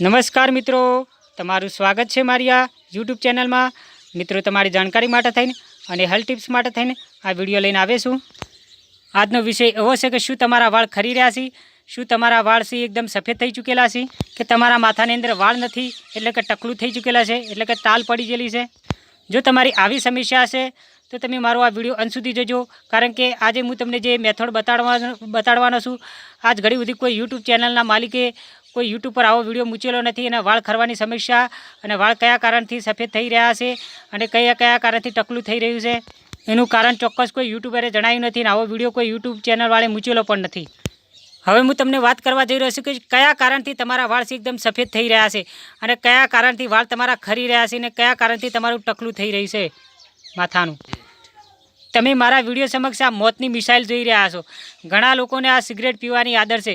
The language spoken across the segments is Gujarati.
નમસ્કાર મિત્રો. તમારું સ્વાગત છે મારી આ યુટ્યુબ ચેનલમાં. મિત્રો, તમારી જાણકારી માટે થઈને અને હેલ્થ ટિપ્સ માટે થઈને આ વીડિયો લઈને આવે છું. આજનો વિષય એવો છે કે શું તમારા વાળ ખરી રહ્યા છે? શું તમારા વાળ છે એકદમ સફેદ થઈ ચૂકેલા છે? કે તમારા માથાની અંદર વાળ નથી, એટલે કે ટકલું થઈ ચૂકેલા છે, એટલે કે તાલ પડી ગયેલી છે? જો તમારી આવી સમસ્યા હશે, તો તમે મારો આ વીડિયો અંત સુધી જોજો. કારણ કે આજે હું તમને જે મેથડ બતાડવાનો બતાડવાનો છું, આજ ઘડી સુધી કોઈ યુટ્યુબ ચેનલના માલિકે કોઈ યુટ્યુબ પર આવો વીડિયો મૂકેલો નથી અને વાળ ખરવાની સમસ્યા અને વાળ કયા કારણથી સફેદ થઈ રહ્યા છે અને કયા કયા કારણથી ટકલું થઈ રહ્યું છે, એનું કારણ ચોક્કસ કોઈ યુટ્યુબરે જણાવ્યું નથી અને આવો વીડિયો કોઈ યુટ્યુબ ચેનલવાળે મૂકેલો પણ નથી. હવે હું તમને વાત કરવા જઈ રહ્યો છું કે કયા કારણથી તમારા વાળ એકદમ સફેદ થઈ રહ્યા છે અને કયા કારણથી વાળ તમારા ખરી રહ્યા છે અને કયા કારણથી તમારું ટકલું થઈ રહ્યું છે માથાનું. તમે મારા વીડિયો સમક્ષ આ મોતની મિસાઇલ જોઈ રહ્યા છો. ઘણા લોકોને આ સિગરેટ પીવાની આદત છે.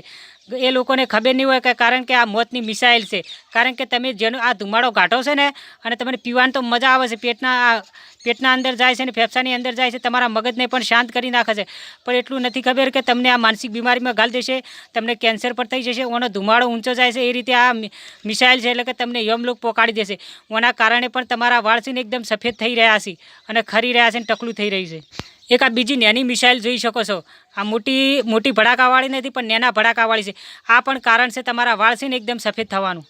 એ લોકોને ખબર નહીં હોય કે કારણ કે આ મોતની મિસાઇલ છે. કારણ કે તમે જેનો આ ધુમાડો ઘાટો છે ને, અને તમને પીવાની તો મજા આવે છે. પેટના આ પેટના અંદર જાય છે અને ફેફસાની અંદર જાય છે, તમારા મગજને પણ શાંત કરી નાખે છે. પણ એટલું નથી ખબર કે તમને આ માનસિક બીમારીમાં ગાલ દેશે, તમને કેન્સર પણ થઈ જશે, ઓનો ધુમાડો ઊંચો જાય છે, એ રીતે આ મિસાઇલ છે એટલે કે તમને યમલોક પોકાડી દેશે. ઓના કારણે પણ તમારા વાળ છે ને એકદમ સફેદ થઈ રહ્યા છે અને ખરી રહ્યા છે ને ટકલું થઈ રહ્યું છે. એક આ બીજી નેની મિસાઇલ જોઈ શકો છો. આ મોટી મોટી ભડાકાવાળી નથી, પણ નેના ભડાકાવાળી છે. આ પણ કારણ છે તમારા વાળ છે ને એકદમ સફેદ થવાનું.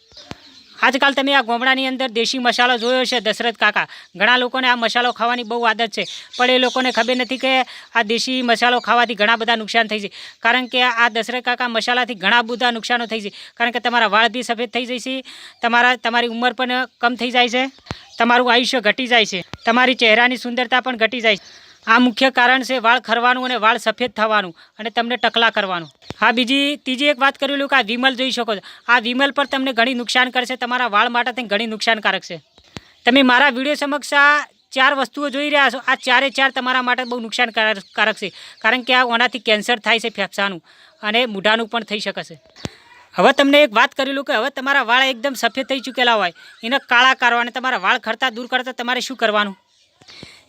આજકાલ તમે આ ગોમડાની અંદર દેશી મસાલો જોયો છે દશરથ કાકા. ઘણા લોકોને આ મસાલો ખાવાની બહુ આદત છે. પણ એ લોકોને ખબર નથી કે આ દેશી મસાલો ખાવાથી ઘણા બધા નુકસાન થઈ છે. કારણ કે આ દશરથ કાકા મસાલાથી ઘણા બધા નુકસાનો થઈ છે. કારણ કે તમારા વાળ બી સફેદ થઈ જાય છે તમારા, તમારી ઉંમર પણ કમ થઈ જાય છે, તમારું આયુષ્ય ઘટી જાય છે, તમારી ચહેરાની સુંદરતા પણ ઘટી જાય છે. આ મુખ્ય કારણ છે વાળ ખરવાનું અને વાળ સફેદ થવાનું અને તમને ટકલા કરવાનું. હા, બીજી, ત્રીજી એક વાત કરેલું કે આ વિમલ જોઈ શકો છો. આ વિમલ પર તમને ઘણી નુકસાન કરશે, તમારા વાળ માટે તે ઘણી નુકસાનકારક છે. તમે મારા વીડિયો સમક્ષ આ ચાર વસ્તુઓ જોઈ રહ્યા છો. આ ચારે ચાર તમારા માટે બહુ નુકસાનકારક કારક છે. કારણ કે આ ઓનાથી કેન્સર થાય છે ફેફસાનું અને મૂઢાનું પણ થઈ શકે છે. હવે તમને એક વાત કરેલું કે હવે તમારા વાળ એકદમ સફેદ થઈ ચૂકેલા હોય. એને કાળા કરવા અને તમારા વાળ ખરતા દૂર કરતા તમારે શું કરવાનું?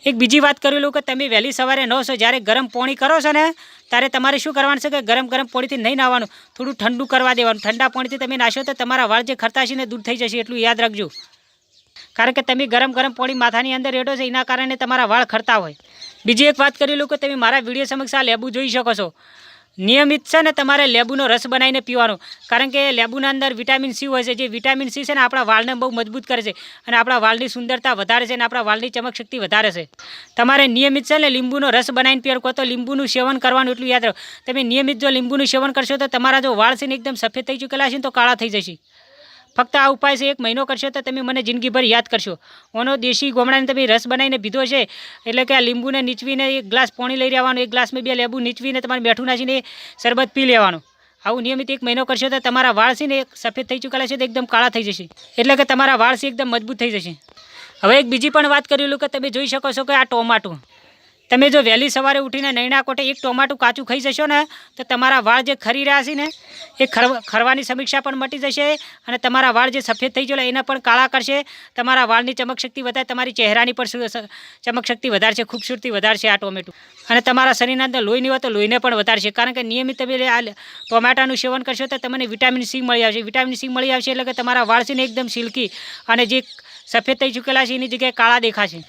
એક બીજી વાત કરેલું કે તમે વહેલી સવારે નહોશો જ્યારે ગરમ પાણી કરો છો ને, ત્યારે તમારે શું કરવાનું છે કે ગરમ ગરમ પાણીથી નહીં નાહવાનું થોડું ઠંડુ કરવા દેવાનું. ઠંડા પાણીથી તમે નાશો તો તમારા વાળ જે ખરતા છે ને દૂર થઈ જશે એટલું યાદ રાખજો. કારણ કે તમે ગરમ ગરમ પાણી માથાની અંદર રેડો છો, એના કારણે તમારા વાળ ખરતા હોય. બીજી એક વાત કરી લઉં કે તમે મારા વીડિયો સમક્ષ આ લેબુ જોઈ શકો છો. નિયમિત છે ને તમારે લેબુનો રસ બનાવીને પીવાનો. કારણ કે લેબુના અંદર વિટામિન સી હોય છે. જે વિટામિન સી છે ને આપણા વાળને બહુ મજબૂત કરે છે અને આપણા વાળની સુંદરતા વધારે છે અને આપણા વાળની ચમક શક્તિ વધારે છે. તમારે નિયમિત છે ને લીંબુનો રસ બનાવીને પીવાનો કહો તો લીંબુનું સેવન કરવાનું એટલું યાદ રાખો તમે નિયમિત જો લીંબુનું સેવન કરશો તો તમારા જો વાળ છે ને એકદમ સફેદ થઈ ચૂકેલા છે ને તો કાળા થઈ જશે. ફક્ત આ ઉપાય છે, એક મહિનો કરશો તો તમે મને જિંદગીભર યાદ કરશો. ઓનો દેશી ગોમડાને તમે રસ બનાવીને પીધો છે, એટલે કે આ લીંબુને નીચવીને એક ગ્લાસ પાણી લઈ લેવાનું એક ગ્લાસમાં બે લેબુ નીચવીને તમારે બેઠું નાખીને શરબત પી લેવાનું. આવું નિયમિત એક મહિનો કરશો તો તમારા વાળ છે ને એક સફેદ થઈ ચૂકેલા છે તો એકદમ કાળા થઈ જશે. એટલે કે તમારા વાળ છે એકદમ મજબૂત થઈ જશે. હવે એક બીજી પણ વાત કરેલું કે તમે જોઈ શકો છો કે આ ટોમાટું તમે જો વહેલી સવારે ઉઠીને નૈણા કોટે એક ટોમાટું કાચું ખાઈ જશો ને, તો તમારા વાળ જે ખરી રહ્યા છે ને, એ ખર ખરવાની સમીક્ષા પણ મટી જશે અને તમારા વાળ જે સફેદ થઈ ગયેલા, એને પણ કાળા કરશે. તમારા વાળની ચમક શક્તિ વધારે, તમારી ચહેરાની પણ ચમકશક્તિ વધારશે, ખૂબસૂરતી વધારશે આ ટોમેટું. અને તમારા શરીરના અંદર લોહી નહીં હોય તો લોહીને પણ વધારશે, કારણ કે નિયમિત તમે આ ટોમેટાનું સેવન કરશો, તો તમને વિટામિન સી મળી આવશે. વિટામિન સી મળી આવશે એટલે કે તમારા વાળ છે ને એકદમ સિલ્કી અને જે સફેદ થઈ ચૂકેલા છે, એની જગ્યાએ કાળા દેખાશે.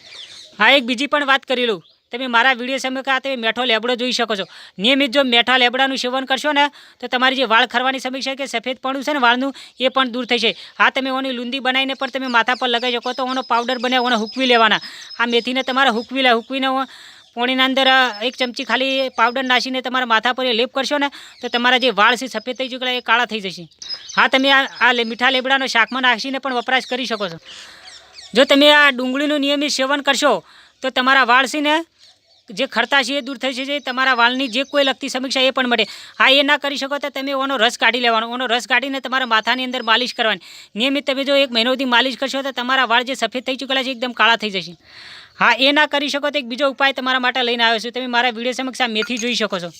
હા, એક બીજી પણ વાત કરી લઉં. તમે મારા વીડિયો સમય આ તમે મેઠો લેબડો જોઈ શકો છો. નિયમિત જો મેઠા લેબડાનું સેવન કરશો ને, તો તમારી જે વાળ ખરવાની સમસ્યા કે સફેદપણું છે ને વાળનું, એ પણ દૂર થઈ જાય. હા, તમે ઓની લુંદી બનાવીને પણ તમે માથા પર લગાવી શકો તો ઓનો પાવડર બને, ઓને હૂકવી લેવાના. આ મેથીને તમારે હૂકવી લે, હૂકવીને પોણીના અંદર એક ચમચી ખાલી પાવડર નાખીને તમારા માથા પર લેપ કરશો ને, તો તમારા જે વાળ છે સફેદ થઈ ચૂકેલા એ કાળા થઈ જશે. હા, તમે આ મીઠા લેબડાનો શાકમાં નાખીને પણ વપરાશ કરી શકો છો. જો તમે આ ડુંગળીનું નિયમિત સેવન કરશો, તો તમારા વાળ છે ને જે ખરતા છે એ દૂર થઈ જશે, તમારા વાળની જે કોઈ લગતી સમીક્ષા એ પણ મળે. હા, એ ના કરી શકો તો તમે ઓનો રસ કાઢી લેવાનો. ઓનો રસ કાઢીને તમારા માથાની અંદર માલિશ કરવાની. નિયમિત તમે જો એક મહિનો સુધી માલિશ કરશો તો તમારા વાળ જે સફેદ થઈ ચૂકેલા છે, એકદમ કાળા થઈ જશે. હા, એ ના કરી શકો તો એક બીજો ઉપાય તમારા માટે લઈને આવ્યો છું. તમે મારા વીડિયો સમક્ષ મેથી જોઈ શકો છો.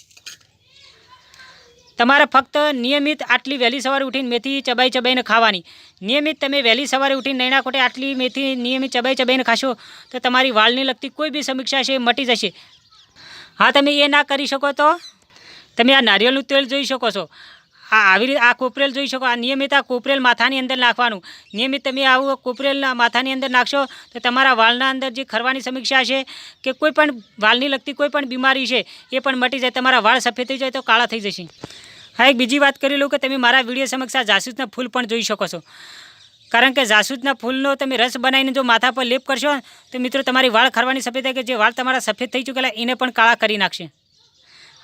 તમારે ફક્ત નિયમિત આટલી વહેલી સવારે ઉઠીને મેથી ચબાઈ ચબાઈને ખાવાની. નિયમિત તમે વહેલી સવારે ઉઠીને નૈણા ખોટે આટલી મેથી નિયમિત ચબાઈ ચબાઈને ખાશો, તો તમારી વાળની લગતી કોઈ બી સમીક્ષા છે એ મટી જશે. હા, તમે એ ના કરી શકો તો? તમે આ નારિયેળનું તેલ જોઈ શકો છો. આ આવી રીતે આ કોપરેલ જોઈ શકો, આ નિયમિત આ કોપરેલ માથાની અંદર નાખવાનું. નિયમિત તમે આવું કોપરેલ માથાની અંદર નાખશો, તો તમારા વાળના અંદર જે ખરવાની સમીક્ષા છે કે કોઈ પણ વાળની લગતી કોઈ પણ બીમારી છે, એ પણ મટી જાય, તમારા વાળ સફેદ થઈ જાય તો કાળા થઈ જશે. હા, એક બીજી વાત કરી લઉં કે તમે મારા વીડિયો સમક્ષ આ જાસૂદના ફૂલ પણ જોઈ શકો છો. કારણ કે જાસૂદના ફૂલનો તમે રસ બનાવીને જો માથા પર લેપ કરશો, તો મિત્રો તમારી વાળ ખરવાની સફેદ કે જે વાળ તમારા સફેદ થઈ ચૂકેલા, એને પણ કાળા કરી નાખશે.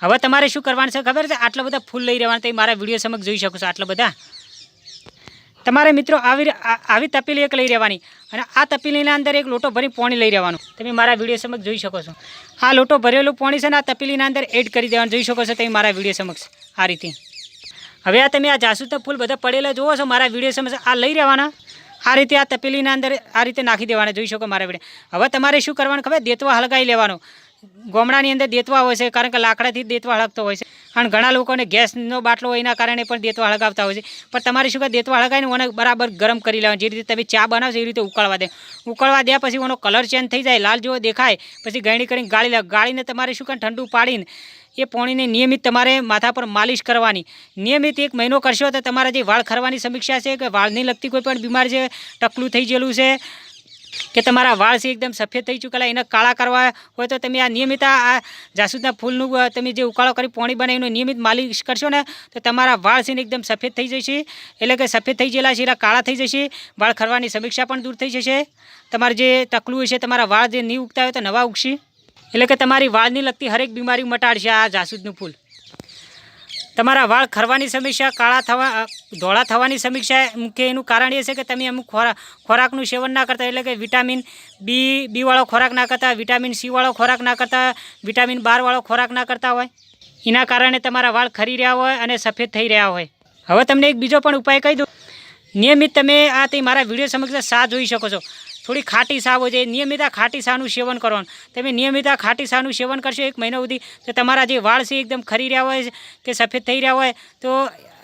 હવે તમારે શું કરવાનું છે ખબર છે? આટલા બધા ફૂલ લઈ રહેવાના તમે મારા વીડિયો સમક્ષ જોઈ શકો છો, આટલા બધા. તમારે મિત્રો આવી આવી તપેલી એક લઈ રહેવાની અને આ તપેલીના અંદર એક લોટો ભરી પાણી લઈ રહેવાનું. તમે મારા વીડિયો સમક્ષ જોઈ શકો છો. આ લોટો ભરેલું પાણી છે ને આ તપેલીના અંદર એડ કરી દેવાનું. જોઈ શકો છો તમે મારા વીડિયો સમક્ષ. આ રીતે. હવે આ તમે આ જાસૂદના ફૂલ બધા પડેલા જુઓ છો, મારા વીડિયો સમજ આ લઈ રહેવાના. આ રીતે આ તપેલીના અંદર આ રીતે નાખી દેવાના. જોઈ શકો મારા વીડિયો. હવે તમારે શું કરવાનું ખબર? દેતવા હલગાવી લેવાનો. ગોમડાની અંદર દેતવા હોય છે, કારણ કે લાકડાથી દેતવા હળગતો હોય છે. અને ઘણા લોકોને ગેસનો બાટલો હોય એના કારણે પણ દેતવા હળગાવતા હોય છે. પણ તમારે શું કે દેતવા હળગાવીને ઓને બરાબર ગરમ કરી લેવાનું. જે રીતે તમે ચા બનાવશો એ રીતે ઉકળવા દે. ઉકળવા દે પછી ઓનો કલર ચેન્જ થઈ જાય, લાલ જેવો દેખાય, પછી ગળણી કરીને ગાળી લે. ગાળીને તમારે શું કે ઠંડુ પાડીને એ પોણીને નિયમિત તમારે માથા પર માલિશ કરવાની. નિયમિત એક મહિનો કરશો તો તમારા જે વાળ ખરવાની સમીક્ષા છે કે વાળની લગતી કોઈ પણ બીમાર છે ટકલું થઈ ગયેલું છે કે તમારા વાળ છે એકદમ સફેદ થઈ ચૂકેલા, એને કાળા કરવા હોય તો તમે આ નિયમિત આ જાસૂદના ફૂલનું તમે જે ઉકાળો કરી પાણી બનાવીને નિયમિત માલિશ કરશો ને, તો તમારા વાળ છે એકદમ સફેદ થઈ જશે. એટલે કે સફેદ થઈ ગયેલા છે કાળા થઈ જશે. વાળ ખરવાની સમીક્ષા પણ દૂર થઈ જશે. તમારે જે ટકલું છે તમારા વાળ જે નહીં ઉગતા હોય તો નવા ઉગશે. એટલે કે તમારી વાળની લગતી હરેક બીમારી મટાડશે આ જાસૂદનું ફૂલ. તમારા વાળ ખરવાની સમીક્ષા, કાળા થવા ધોળા થવાની સમીક્ષા મુખ્ય એનું કારણ એ છે કે તમે અમુક ખોરાક ખોરાકનું સેવન ના કરતા, એટલે કે વિટામિન બી બીવાળો ખોરાક ના કરતા, વિટામિન સીવાળો ખોરાક ના કરતા, વિટામિન બારવાળો ખોરાક ના કરતા હોય. એના કારણે તમારા વાળ ખરી રહ્યા હોય અને સફેદ થઈ રહ્યા હોય. હવે તમને એક બીજો પણ ઉપાય કહી દઉં. નિયમિત તમે આ તે મારા વીડિયો સમક્ષ સા જોઈ શકો છો. થોડી ખાટી શા હોય છે. નિયમિત ખાટી સાનું સેવન કરવાનું. તમે નિયમિત ખાટી સાનું સેવન કરશો એક મહિના સુધી, તો તમારા જે વાળ છે એકદમ ખરી રહ્યા હોય કે સફેદ થઈ રહ્યા હોય, તો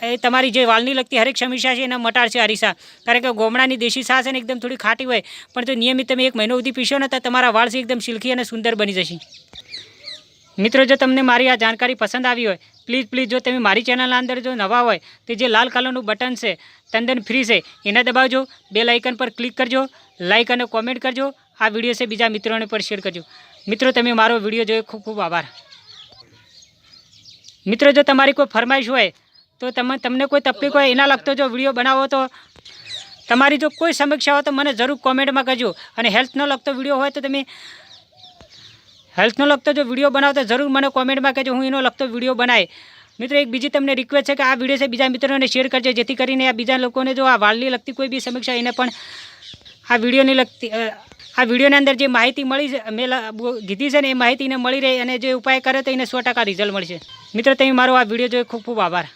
એ તમારી જે વાલની લગતી હરેક સમસ્યા છે એને મટાડશે હરીસા કારણ કે ગોમડાની દેશી શા છે ને એકદમ થોડી ખાટી હોય, પણ જો નિયમિત તમે એક મહિનો સુધી પીશો ને તો તમારા વાળ છે એકદમ સિલ્કી અને સુંદર બની જશે. મિત્રો, જો તમને મારી આ જાણકારી પસંદ આવી હોય પ્લીઝ પ્લીઝ જો તમે મારી ચેનલના અંદર જો નવા હોય, તો જે લાલ કલરનું બટન છે, તંદન ફ્રી છે, એને દબાવજો. બે લાઇકન પર ક્લિક કરજો લાઇક અને કોમેન્ટ કરજો. આ વીડિયો છે બીજા મિત્રોને પર શેર કરજો. મિત્રો, તમે મારો વીડિયો જોયો, ખૂબ ખૂબ આભાર. મિત્રો, જો તમારી કોઈ ફરમાઈશ હોય, તો તમે, તમને કોઈ તકલીફ હોય, એના લગતો જો વીડિયો બનાવો, તો તમારી જો કોઈ સમીક્ષા હોય, તો મને જરૂર કોમેન્ટમાં કરજો અને હેલ્થનો લગતો વીડિયો હોય, તો તમે હેલ્થનો લગતો જો વીડિયો બનાવતો જરૂર મને કોમેન્ટમાં કહેજો, હું એનો લગતો વીડિયો બનાય મિત્રો, એક બીજી તમને રિક્વેસ્ટ છે કે આ વીડિયો છે બીજા મિત્રોને શેર કરજો, જેથી કરીને આ બીજા લોકોને જો આ વાળની લગતી કોઈ બી સમીક્ષા એને પણ આ વિડીયોની લગતી આ વિડીયોની અંદર જે માહિતી મળી છે, મેં કીધી છે ને, એ માહિતીને મળી રહે અને જે ઉપાય કરે તો એને સો રિઝલ્ટ મળશે. મિત્રો, તમે મારો આ વીડિયો જોઈ ખૂબ ખૂબ આભાર.